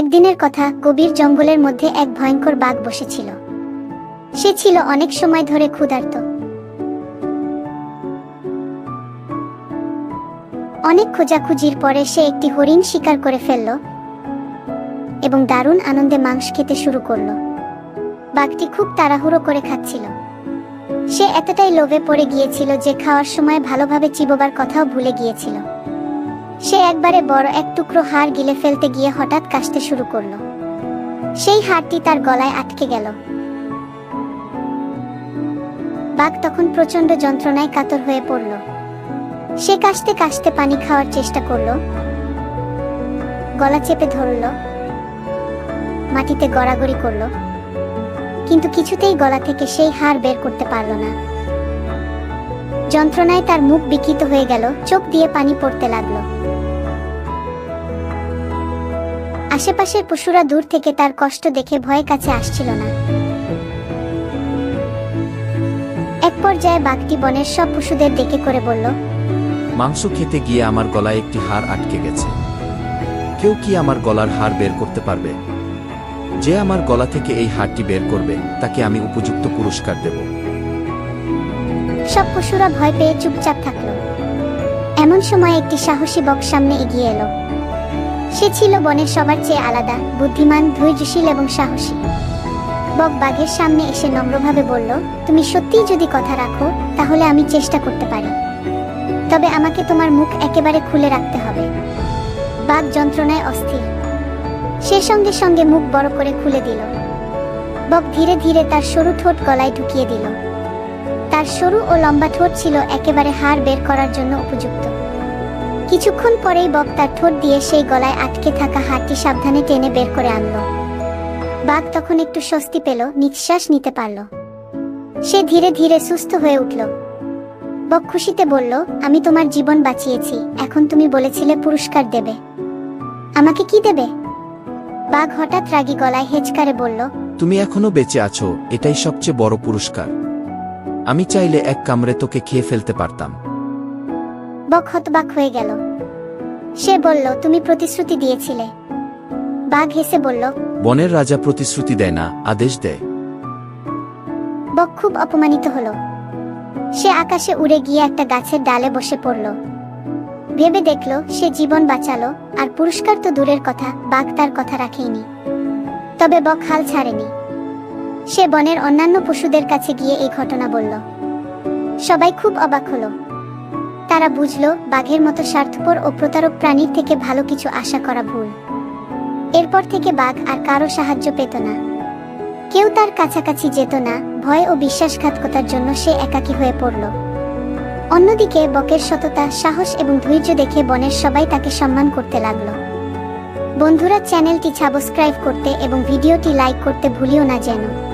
একদিনের কথা গভীর জঙ্গলের মধ্যে এক ভয়ঙ্কর বাঘ বসেছিল। সে ছিল অনেক সময় ধরে ক্ষুধার্ত। অনেক খোঁজাখুঁজির পরে সে একটি হরিণ শিকার করে ফেলল এবং দারুণ আনন্দে মাংস খেতে শুরু করল। বাঘটি খুব তাড়াহুড়ো করে খাচ্ছিল। সে এতটাই লোভে পড়ে গিয়েছিল যে খাওয়ার সময় ভালোভাবে চিবোবার কথাও ভুলে গিয়েছিল। সে একবারে বড় এক টুকরো হাড় গিলে ফেলতে গিয়ে হঠাৎ কাশতে শুরু করল। সেই হাড়টি তার গলায় আটকে গেল। বাঘ তখন প্রচণ্ড যন্ত্রণায় কাতর হয়ে পড়ল। সে কাশতে কাশতে পানি খাওয়ার চেষ্টা করল। গলা চেপে ধরল। মাটিতে গড়াগড়ি করল। কিন্তু কিছুতেই গলা থেকে সেই হাড় বের করতে পারল না। যন্ত্রণায় তার মুখ বিকৃত হয়ে গেল, চোখ দিয়ে পানি পড়তে লাগল। আশেপাশের পশুরা দূর থেকে তার কষ্ট দেখে ভয়ে কাছে আসছিল না। এক পর্যায়ে বাঘটি বনের সব পশুদের ডেকে করে বলল মাংস খেতে গিয়ে আমার গলায় একটি হাড় আটকে গেছে। কেউ কি আমার গলার হাড় বের করতে পারবে? যে আমার গলা থেকে এই হাড়টি বের করবে তাকে আমি উপযুক্ত পুরস্কার দেব। সব পশুরা ভয় পেয়ে চুপচাপ থাকল। এমন সময় একটি সাহসী বক সামনে এগিয়ে এলো। সে ছিল বনের সবার চেয়ে আলাদা, বুদ্ধিমান, ধৈর্যশীল এবং সাহসী। বক বাঘের সামনে এসে নম্রভাবে বলল, তুমি সত্যিই যদি কথা রাখো, তাহলে আমি চেষ্টা করতে পারি। তবে আমাকে তোমার মুখ একেবারে খুলে রাখতে হবে বাঘ যন্ত্রণায় অস্থির। সে সঙ্গে সঙ্গে মুখ বড় করে খুলে দিল। বক ধীরে ধীরে তার সরু ঠোঁট গলায় ঢুকিয়ে দিল। তার সরু ও লম্বা ঠোঁট ছিল একেবারে হাড় বের করার জন্য উপযুক্ত। কিছুক্ষণ পরেই বক্তার ঠোঁট দিয়ে সেই গলায় আটকে থাকা হাড়টি সাবধানে টেনে বের করে আনলো। বাঘ তখন একটু স্বস্তি পেল, নিঃশ্বাস নিতে পারল। সে ধীরে ধীরে সুস্থ হয়ে উঠল। বক খুশিতে বলল, আমি তোমার জীবন বাঁচিয়েছি, এখন তুমি বলেছিলে পুরস্কার দেবে। আমাকে কি দেবে? বাঘ হঠাৎ রাগী গলায় হেচকারে বলল, তুমি এখনও বেঁচে আছো, এটাই সবচেয়ে বড় পুরস্কার। আমি চাইলে এক কামড়ে তোকে খেয়ে ফেলতে পারতাম। বক হতবাক হয়ে গেল। সে বলল তুমি প্রতিশ্রুতি দিয়েছিলে। বাঘ হেসে বলল বনের রাজা প্রতিশ্রুতি দেয় না আদেশ দেয়। বক খুব অপমানিত হলো। সে আকাশে উড়ে গিয়ে একটা গাছের ডালে বসে পড়ল। ভেবে দেখল সে জীবন বাঁচালো আর পুরস্কার তো দূরের কথা বাঘ তার কথা রাখেনি তবে বক হাল ছাড়েনি। সে বনের অন্যান্য পশুদের কাছে গিয়ে এই ঘটনা বলল। সবাই খুব অবাক হলো। তারা বুঝল বাঘের মতো স্বার্থপর ও প্রতারক প্রাণীর থেকে ভালো কিছু আশা করা ভুল। এরপর থেকে বাঘ আর কারও সাহায্য পেত না। কেউ তার কাছাকাছি যেত না, ভয় ও বিশ্বাসঘাতকতার জন্য সে একাকী হয়ে পড়ল। অন্যদিকে বকের সততা, সাহস এবং ধৈর্য দেখে বনের সবাই তাকে সম্মান করতে লাগল। বন্ধুরা চ্যানেলটি সাবস্ক্রাইব করতে এবং ভিডিওটি লাইক করতে ভুলিও না যেন।